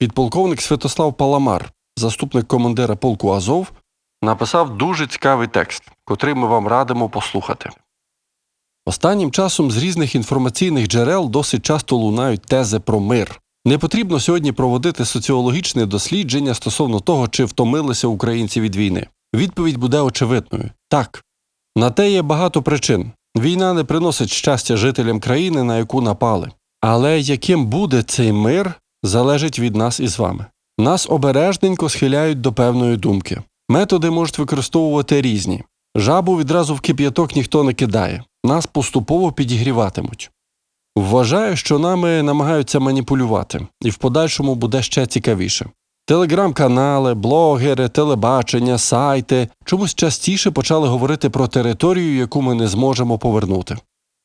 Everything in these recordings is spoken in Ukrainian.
Підполковник Святослав Паламар, заступник командира полку Азов, написав дуже цікавий текст, котрий ми вам радимо послухати. Останнім часом з різних інформаційних джерел досить часто лунають тези про мир. Не потрібно сьогодні проводити соціологічне дослідження стосовно того, чи втомилися українці від війни. Відповідь буде очевидною так. На те є багато причин. Війна не приносить щастя жителям країни, на яку напали. Але яким буде цей мир, залежить від нас із вами. Нас обережненько схиляють до певної думки. Методи можуть використовувати різні. Жабу відразу в кип'яток ніхто не кидає, нас поступово підігріватимуть. Вважаю, що нами намагаються маніпулювати, і в подальшому буде ще цікавіше. Телеграм-канали, блогери, телебачення, сайти чомусь частіше почали говорити про територію, яку ми не зможемо повернути.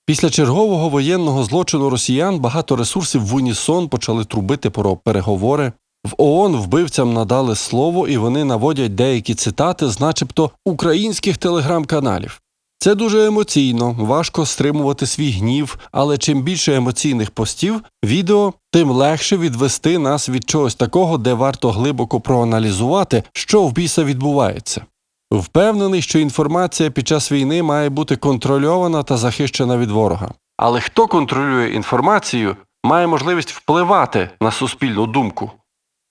Після чергового воєнного злочину росіян багато ресурсів в унісон почали трубити про переговори. В ООН вбивцям надали слово, і вони наводять деякі цитати начебто українських телеграм-каналів. Це дуже емоційно, важко стримувати свій гнів, але чим більше емоційних постів, відео, тим легше відвести нас від чогось такого, де варто глибоко проаналізувати, що в біса відбувається. Впевнений, що інформація під час війни має бути контрольована та захищена від ворога. Але хто контролює інформацію, має можливість впливати на суспільну думку.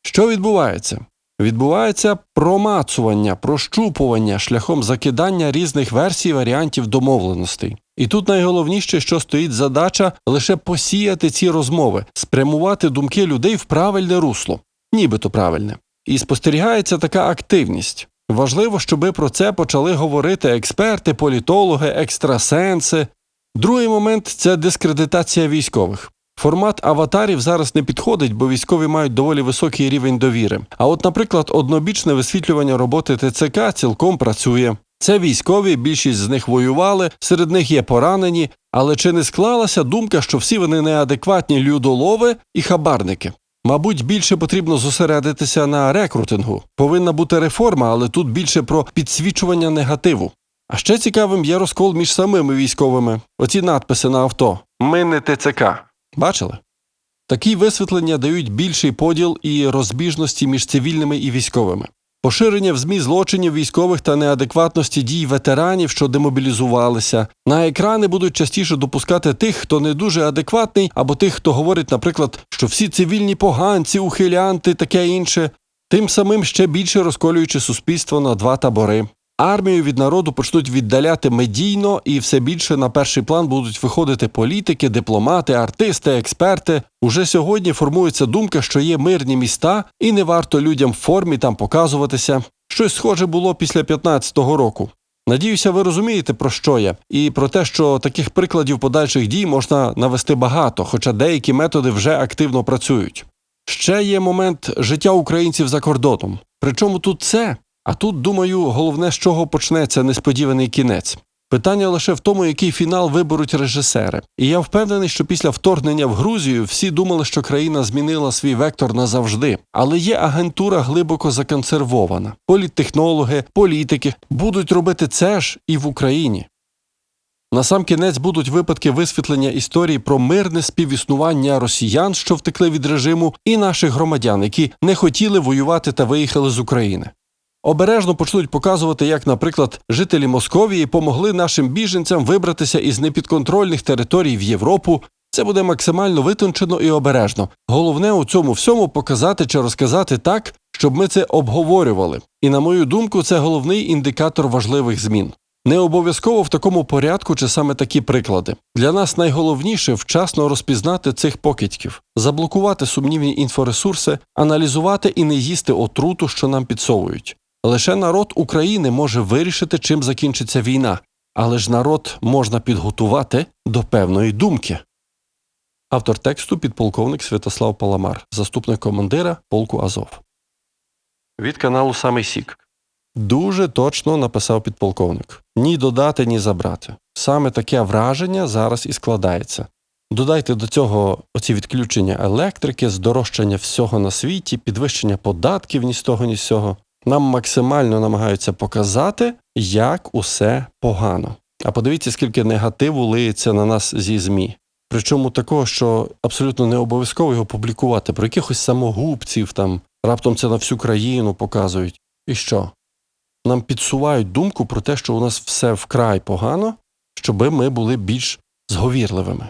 Що відбувається? Відбувається промацування, прощупування шляхом закидання різних версій варіантів домовленостей. І тут найголовніше, що стоїть задача лише посіяти ці розмови, спрямувати думки людей в правильне русло, нібито правильне. І спостерігається така активність. Важливо, щоби про це почали говорити експерти, політологи, екстрасенси. Другий момент це дискредитація військових. Формат аватарів зараз не підходить, бо військові мають доволі високий рівень довіри. А от, наприклад, однобічне висвітлювання роботи ТЦК цілком працює. Це військові, більшість з них воювали, серед них є поранені, але чи не склалася думка, що всі вони неадекватні людолови і хабарники? Мабуть, більше потрібно зосередитися на рекрутингу. Повинна бути реформа, але тут більше про підсвічування негативу. А ще цікавим є розкол між самими військовими. Оці надписи на авто. Ми не ТЦК. Бачили? Такі висвітлення дають більший поділ і розбіжності між цивільними і військовими. Поширення в ЗМІ злочинів військових та неадекватності дій ветеранів, що демобілізувалися. На екрани будуть частіше допускати тих, хто не дуже адекватний, або тих, хто говорить, наприклад, що всі цивільні поганці, ухилянти, таке інше, тим самим ще більше розколюючи суспільство на два табори. Армію від народу почнуть віддаляти медійно, і все більше на перший план будуть виходити політики, дипломати, артисти, експерти. Уже сьогодні формується думка, що є мирні міста, і не варто людям в формі там показуватися. Щось схоже було після 15-го року. Надіюся, ви розумієте, про що я, і про те, що таких прикладів подальших дій можна навести багато, хоча деякі методи вже активно працюють. Ще є момент життя українців за кордоном. Причому тут це? А тут, думаю, головне, з чого почнеться несподіваний кінець. Питання лише в тому, який фінал виберуть режисери. І я впевнений, що після вторгнення в Грузію всі думали, що країна змінила свій вектор назавжди. Але є агентура глибоко законсервована. Політтехнологи, політики будуть робити це ж і в Україні. Насамкінець будуть випадки висвітлення історії про мирне співіснування росіян, що втекли від режиму, і наших громадян, які не хотіли воювати та виїхали з України. Обережно почнуть показувати, як, наприклад, жителі Московії помогли нашим біженцям вибратися із непідконтрольних територій в Європу. Це буде максимально витончено і обережно. Головне у цьому всьому показати чи розказати так, щоб ми це обговорювали. І на мою думку, це головний індикатор важливих змін. Не обов'язково в такому порядку чи саме такі приклади. Для нас найголовніше вчасно розпізнати цих покидьків, заблокувати сумнівні інфоресурси, аналізувати і не їсти отруту, що нам підсовують. Лише народ України може вирішити, чим закінчиться війна, але ж народ можна підготувати до певної думки. Автор тексту підполковник Святослав Паламар, заступник командира полку Азов. Від каналу Самий Сік. Дуже точно написав підполковник. Ні додати, ні забрати. Саме таке враження зараз і складається. Додайте до цього оці відключення електрики, здорожчання всього на світі, підвищення податків ні з того, ні з цього. Нам максимально намагаються показати, як усе погано. А подивіться, скільки негативу лиється на нас зі ЗМІ. Причому такого, що абсолютно не обов'язково його публікувати, про якихось самогубців там, раптом це на всю країну показують. І що? Нам підсувають думку про те, що у нас все вкрай погано, щоби ми були більш зговірливими.